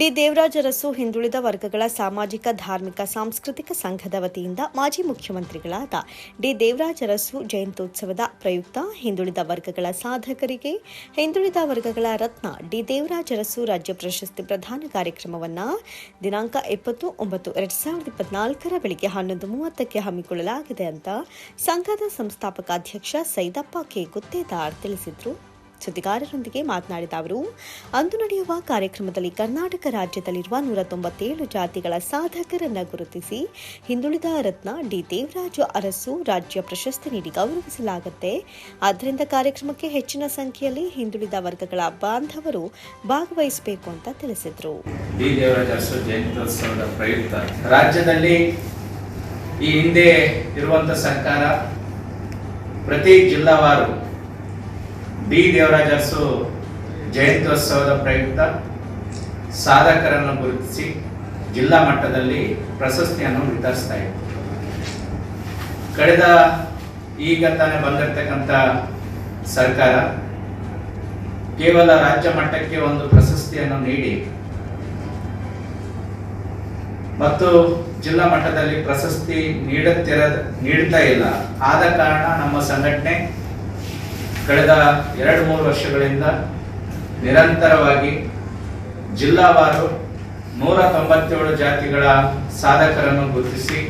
D Devaraj Urs ಹಿಂದುಳಿದ ವರ್ಗಗಳ ಸಾಮಾಜಿಕ, ಧಾರ್ಮಿಕ, ಸಾಂಸ್ಕೃತಿಕ ಸಂಘದ ವತಿಯಿಂದ ಮಾಜಿ ಮುಖ್ಯಮಂತ್ರಿಗಳಾದ ಡಿ ದೇವರಾಜರಸು ಜಯಂತ್ಯೋತ್ಸವದ ಪ್ರಯುಕ್ತ ಹಿಂದುಳಿದ ವರ್ಗಗಳ ಸಾಧಕರಿಗೆ ಹಿಂದುಳಿದ ವರ್ಗಗಳ ರತ್ನ ಡಿ ದೇವರಾಜರಸು ರಾಜ್ಯ ಪ್ರಶಸ್ತಿ ಪ್ರದಾನ ಕಾರ್ಯಕ್ರಮವನ್ನು ದಿನಾಂಕ ಇಪ್ಪತ್ತು ಒಂಬತ್ತು, ಎರಡ್ ಸಾವಿರದ ಇಪ್ಪತ್ನಾಲ್ಕರ ಬೆಳಿಗ್ಗೆ ಹನ್ನೊಂದು ಮೂವತ್ತಕ್ಕೆ ಹಮ್ಮಿಕೊಳ್ಳಲಾಗಿದೆ ಅಂತ ಸಂಘದ ಸಂಸ್ಥಾಪಕ ಅಧ್ಯಕ್ಷ ಸೈದಪ್ಪ ಕೆ. ಗುತ್ತೇದಾರ್ ತಿಳಿಸಿದರು. ಸುದ್ದಿಗಾರರೊಂದಿಗೆ ಮಾತನಾಡಿದ ಅವರು, ಅಂದು ನಡೆಯುವ ಕಾರ್ಯಕ್ರಮದಲ್ಲಿ ಕರ್ನಾಟಕ ರಾಜ್ಯದಲ್ಲಿರುವ ನೂರ ತೊಂಬತ್ತೇಳು ಜಾತಿಗಳ ಸಾಧಕರನ್ನು ಗುರುತಿಸಿ, ಹಿಂದುಳಿದ ರತ್ನ ಡಿ. ದೇವರಾಜು ಅರಸು ರಾಜ್ಯ ಪ್ರಶಸ್ತಿ ನೀಡಿ ಗೌರವಿಸಲಾಗುತ್ತೆ. ಆದ್ದರಿಂದ ಕಾರ್ಯಕ್ರಮಕ್ಕೆ ಹೆಚ್ಚಿನ ಸಂಖ್ಯೆಯಲ್ಲಿ ಹಿಂದುಳಿದ ವರ್ಗಗಳ ಬಾಂಧವರು ಭಾಗವಹಿಸಬೇಕು ಅಂತ ತಿಳಿಸಿದರು. ರಾಜ್ಯದಲ್ಲಿ ಈ ಹಿಂದೆ ಇರುವಂತ ಸರ್ಕಾರ ಪ್ರತಿ ಜಿಲ್ಲಾವಾರು ಡಿ ದೇವರಾಜಸ್ಸು ಜಯಂತ್ಯೋತ್ಸವದ ಪ್ರಯುಕ್ತ ಸಾಧಕರನ್ನು ಗುರುತಿಸಿ ಜಿಲ್ಲಾ ಮಟ್ಟದಲ್ಲಿ ಪ್ರಶಸ್ತಿಯನ್ನು ವಿತರಿಸ್ತಾ ಇದೆ ಕಳೆದ ಈಗ ತಾನೇ ಬಂದಿರತಕ್ಕಂಥ ಸರ್ಕಾರ ಕೇವಲ ರಾಜ್ಯ ಮಟ್ಟಕ್ಕೆ ಒಂದು ಪ್ರಶಸ್ತಿಯನ್ನು ನೀಡಿ ಮತ್ತು ಜಿಲ್ಲಾ ಮಟ್ಟದಲ್ಲಿ ಪ್ರಶಸ್ತಿ ನೀಡುತ್ತಿರ ನೀಡ್ತಾ ಇಲ್ಲ. ಆದ ಕಾರಣ ನಮ್ಮ ಸಂಘಟನೆ ಕಳೆದ ಎರಡು ಮೂರು ವರ್ಷಗಳಿಂದ ನಿರಂತರವಾಗಿ ಜಿಲ್ಲಾವಾರು ನೂರ ತೊಂಬತ್ತೇಳು ಜಾತಿಗಳ ಸಾಧಕರನ್ನು ಗುರುತಿಸಿ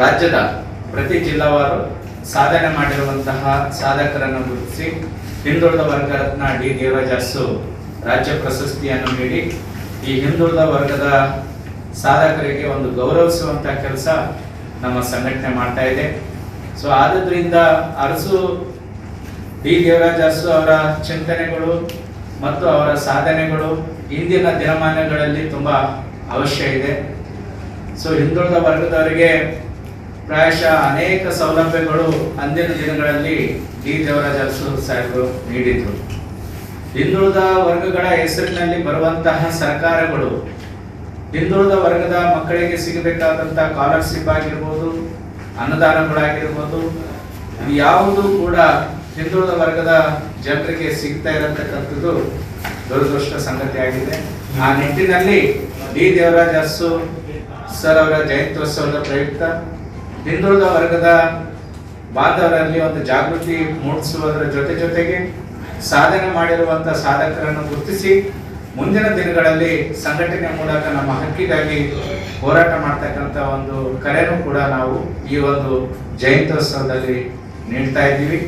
ರಾಜ್ಯದ ಪ್ರತಿ ಜಿಲ್ಲಾವಾರು ಸಾಧನೆ ಮಾಡಿರುವಂತಹ ಸಾಧಕರನ್ನು ಗುರುತಿಸಿ ಹಿಂದುಳಿದ ವರ್ಗರತ್ನ ಡಿ. ದೇವರಾಜಸ್ಸು ರಾಜ್ಯ ಪ್ರಶಸ್ತಿಯನ್ನು ನೀಡಿ ಈ ಹಿಂದುಳಿದ ವರ್ಗದ ಸಾಧಕರಿಗೆ ಒಂದು ಗೌರವಿಸುವಂತ ಕೆಲಸ ನಮ್ಮ ಸಂಘಟನೆ ಮಾಡ್ತಾ ಇದೆ. ಸೊ ಆದ್ರಿಂದ ಅರಸು ಡಿ ದೇವರಾಜ ಅವರ ಚಿಂತನೆಗಳು ಮತ್ತು ಅವರ ಸಾಧನೆಗಳು ಇಂದಿನ ದಿನಮಾನಗಳಲ್ಲಿ ತುಂಬ ಅವಶ್ಯ ಇದೆ. ಸೊ, ಹಿಂದುಳಿದ ವರ್ಗದವರಿಗೆ ಪ್ರಾಯಶಃ ಅನೇಕ ಸೌಲಭ್ಯಗಳು ಅಂದಿನ ದಿನಗಳಲ್ಲಿ ಡಿ ದೇವರಾಜ ಅರಸು ಸಾಹೇಬರು ನೀಡಿದ್ರು. ಹಿಂದುಳಿದ ವರ್ಗಗಳ ಹೆಸರಿನಲ್ಲಿ ಬರುವಂತಹ ಸರ್ಕಾರಗಳು ಹಿಂದುಳಿದ ವರ್ಗದ ಮಕ್ಕಳಿಗೆ ಸಿಗಬೇಕಾದಂತಹ ಸ್ಕಾಲರ್ಶಿಪ್ ಆಗಿರ್ಬೋದು ಅನುದಾನಗಳಾಗಿರ್ಬೋದು ಯಾವುದು ಕೂಡ ಹಿಂದುಳಿದ ವರ್ಗದ ಜನರಿಗೆ ಸಿಗ್ತಾ ಇರತಕ್ಕಂಥದ್ದು ದುರದೃಷ್ಟ ಸಂಗತಿ ಆಗಿದೆ. ಆ ನಿಟ್ಟಿನಲ್ಲಿ ಡಿ. ದೇವರಾಜ ಅರಸು ಸರ್ ಅವರ ಜಯಂತ್ಯೋತ್ಸವದ ಪ್ರಯುಕ್ತ ಹಿಂದುಳಿದ ವರ್ಗದ ಬಾಂಧವರಲ್ಲಿ ಒಂದು ಜಾಗೃತಿ ಮೂಡಿಸುವುದರ ಜೊತೆ ಜೊತೆಗೆ ಸಾಧನೆ ಮಾಡಿರುವಂತಹ ಸಾಧಕರನ್ನು ಗುರುತಿಸಿ ಮುಂದಿನ ದಿನಗಳಲ್ಲಿ ಸಂಘಟನೆ ಮೂಲಕ ನಮ್ಮ ಹಕ್ಕಿಗಾಗಿ ಹೋರಾಟ ಮಾಡ್ತಕ್ಕಂಥ ಒಂದು ಕರೆಯನ್ನು ಕೂಡ ನಾವು ಈ ಒಂದು ಜಯಂತ್ಯೋತ್ಸವದಲ್ಲಿ ನೀಡ್ತಾ ಇದ್ದೀವಿ.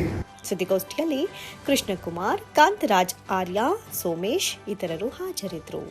ಸುದ್ದಿಗೋಷ್ಠಿಯಲ್ಲಿ ಕೃಷ್ಣಕುಮಾರ್ ಕಾಂತರಾಜ್ ಆರ್ಯ ಸೋಮೇಶ್ ಇತರರು ಹಾಜರಿದ್ದರು.